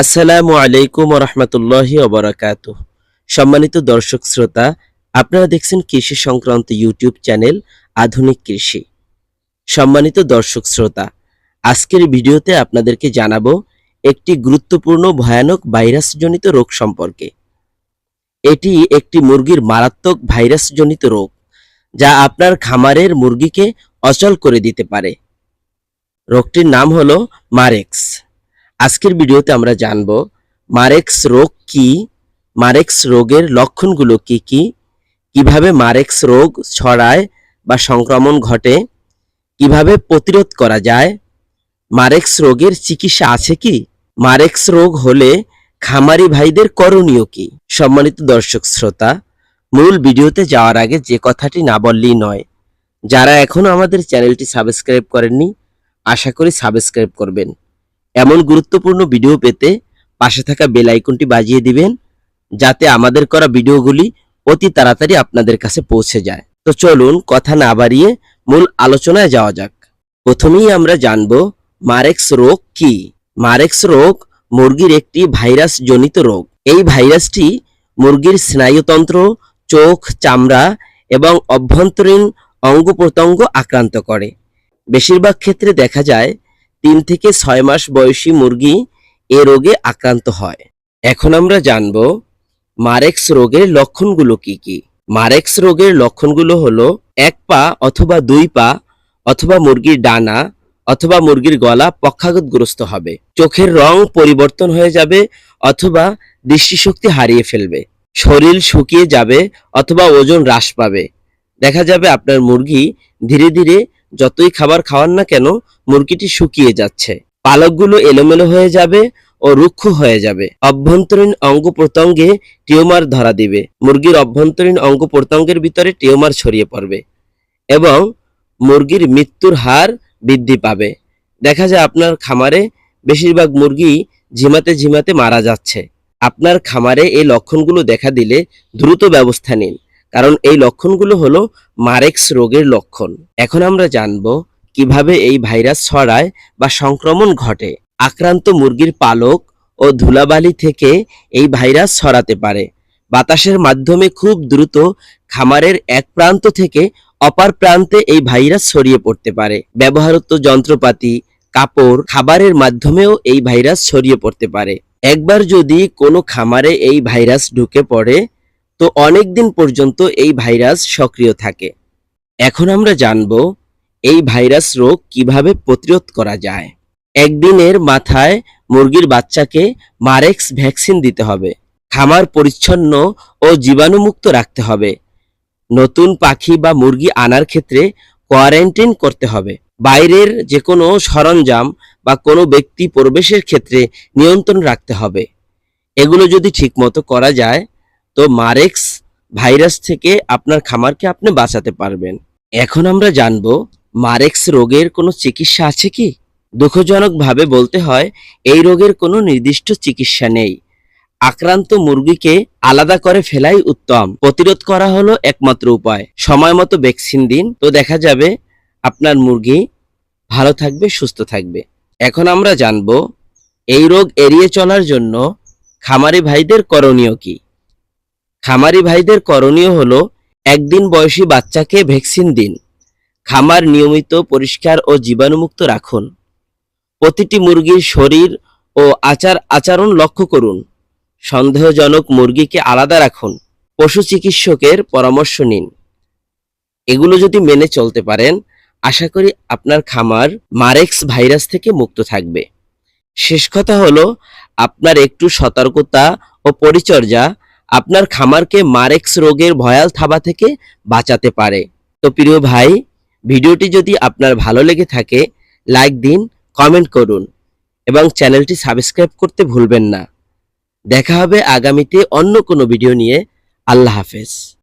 আসসালামু আলাইকুম রহমতুল্লাহি ওবরাকাত সম্মানিত দর্শক শ্রোতা, আপনারা দেখছেন কৃষি সংক্রান্ত ইউটিউব চ্যানেল আধুনিক কৃষি। সম্মানিত দর্শক শ্রোতা, আজকের ভিডিওতে আপনাদেরকে জানাব একটি গুরুত্বপূর্ণ ভয়ানক ভাইরাসজনিত রোগ সম্পর্কে। এটি একটি মুরগির মারাত্মক ভাইরাসজনিত রোগ, যা আপনার খামারের মুরগিকে অচল করে দিতে পারে। রোগটির নাম হলো মারেক্স। আজকের ভিডিওতে আমরা জানব মারেক্স রোগ কি? মারেক্স রোগের লক্ষণগুলো কি কি? কীভাবে মারেক্স রোগ ছড়ায় বা সংক্রমণ ঘটে? কীভাবে প্রতিরোধ করা যায়? মারেক্স রোগের চিকিৎসা আছে কি? মারেক্স রোগ হলে খামারি ভাইদের করণীয় কি? সম্মানিত দর্শক শ্রোতা, মূল ভিডিওতে যাওয়ার আগে যে কথাটি না বললেই নয়, যারা এখনও আমাদের চ্যানেলটি সাবস্ক্রাইব করেননি, আশা করি সাবস্ক্রাইব করবেন। এমন গুরুত্বপূর্ণ ভিডিও পেতে পাশে থাকা বেল আইকনটি বাজিয়ে দিবেন, যাতে আমাদের করা ভিডিওগুলি অতি তাড়াতাড়ি আপনাদের কাছে পৌঁছে যায়। তো চলুন কথা না বাড়িয়ে মূল আলোচনায় যাওয়া যাক। প্রথমেই আমরা জানব মারেক্স রোগ কি? মারেক্স রোগ মুরগির একটি ভাইরাস জনিত রোগ। এই ভাইরাসটি মুরগির স্নায়ুতন্ত্র, চোখ, চামড়া এবং অভ্যন্তরীণ অঙ্গ প্রত্যঙ্গ আক্রান্ত করে। বেশিরভাগ ক্ষেত্রে দেখা যায় তিন থেকে ছয় মাস বয়সী মুরগি এ রোগে আক্রান্ত হয়। এখন আমরা জানব মারেক্স রোগের লক্ষণগুলো কি কি। মারেক্স রোগের লক্ষণগুলো হলো এক পা অথবা দুই পা অথবা মুরগির ডানা অথবা মুরগির গলা পক্ষাঘাতগ্রস্ত হবে। চোখের রং পরিবর্তন হয়ে যাবে অথবা দৃষ্টিশক্তি হারিয়ে ফেলবে। শরীর শুকিয়ে যাবে অথবা ওজন হ্রাস পাবে। দেখা যাবে আপনার মুরগি ধীরে ধীরে যতই খাবার খাওয়ান না কেন, মুরগিটি শুকিয়ে যাচ্ছে। পালকগুলো এলোমেলো হয়ে যাবে ও রুক্ষ হয়ে যাবে। অভ্যন্তরীণ অঙ্গ প্রত্যঙ্গে টিউমার ধরা দিবে। মুরগির অভ্যন্তরীণ অঙ্গ প্রত্যঙ্গের ভিতরে টিউমার ছড়িয়ে পড়বে এবং মুরগির মৃত্যুর হার বৃদ্ধি পাবে। দেখা যায় আপনার খামারে বেশিরভাগ মুরগি ঝিমাতে ঝিমাতে মারা যাচ্ছে। আপনার খামারে এই লক্ষণগুলো দেখা দিলে দ্রুত ব্যবস্থা নিন। কারণ এই লক্ষণগুলো হলো মারেক্স রোগের লক্ষণ। এখন আমরা জানব কীভাবে এই ভাইরাস ছড়ায় বা সংক্রমণ ঘটে। আক্রান্ত মুরগির পালক ও ধুলাবালি থেকে এই ভাইরাস ছড়াতে পারে। বাতাসের মাধ্যমে খুব দ্রুত খামারের এক প্রান্ত থেকে অপর প্রান্তে এই ভাইরাস ছড়িয়ে পড়তে পারে। ব্যবহারত যন্ত্রপাতি, কাপড় খাবারের মাধ্যমেও এই ভাইরাস ছড়িয়ে পড়তে পারে। একবার যদি কোনো খামারে এই ভাইরাস ঢুকে পড়ে তো অনেক দিন পর্যন্ত এই ভাইরাস সক্রিয় থাকে। এখন আমরা জানব এই ভাইরাস রোগ কীভাবে প্রতিরোধ করা যায়। একদিনের মাথায় মুরগির বাচ্চাকে মারেক্স ভ্যাকসিন দিতে হবে। খামার পরিচ্ছন্ন ও জীবাণুমুক্ত রাখতে হবে। নতুন পাখি বা মুরগি আনার ক্ষেত্রে কোয়ারেন্টাইন করতে হবে। বাইরের যে কোনো সরঞ্জাম বা কোনো ব্যক্তি প্রবেশের ক্ষেত্রে নিয়ন্ত্রণ রাখতে হবে। এগুলো যদি ঠিকমতো করা যায় তো মারেক্স ভাইরাস থেকে আপনার খামারকে আপনি বাঁচাতে পারবেন। এখন আমরা জানব, মারেক্স রোগের কোনো চিকিৎসা আছে কি? দুঃখজনকভাবে বলতে হয়, এই রোগের কোনো নির্দিষ্ট চিকিৎসা নেই। আক্রান্ত মুরগিকে আলাদা করে ফেলাই উত্তম। প্রতিরোধ করা হলো একমাত্র উপায়। সময় মতো ভ্যাকসিন দিন। তো দেখা যাবে, আপনার মুরগি ভালো থাকবে, সুস্থ থাকবে। এখন আমরা জানব, এই রোগ এড়িয়ে চলার জন্য খামারি ভাইদের করণীয় কি? খামারি ভাইদের করণীয় হলো একদিন বয়সী বাচ্চাকে ভ্যাকসিন দিন। খামার নিয়মিত পরিষ্কার ও জীবাণুমুক্ত রাখুন। প্রতিটি মুরগির শরীর ও আচার আচরণ লক্ষ্য করুন। সন্দেহজনক মুরগিকে আলাদা রাখুন। পশু চিকিৎসকের পরামর্শ নিন। এগুলো যদি মেনে চলতে পারেন, আশা করি আপনার খামার মারেক্স ভাইরাস থেকে মুক্ত থাকবে। শেষ কথা হলো, আপনার একটু সতর্কতা ও পরিচর্যা আপনার খামারকে মারেক্স রোগের ভয়াল থাবা থেকে বাঁচাতে পারে। তো প্রিয় ভাই, ভিডিওটি যদি আপনার ভালো লেগে থাকে, লাইক দিন, কমেন্ট করুন এবং চ্যানেলটি সাবস্ক্রাইব করতে ভুলবেন না। দেখা হবে আগামীতে অন্য কোনো ভিডিও নিয়ে। আল্লাহ হাফেজ।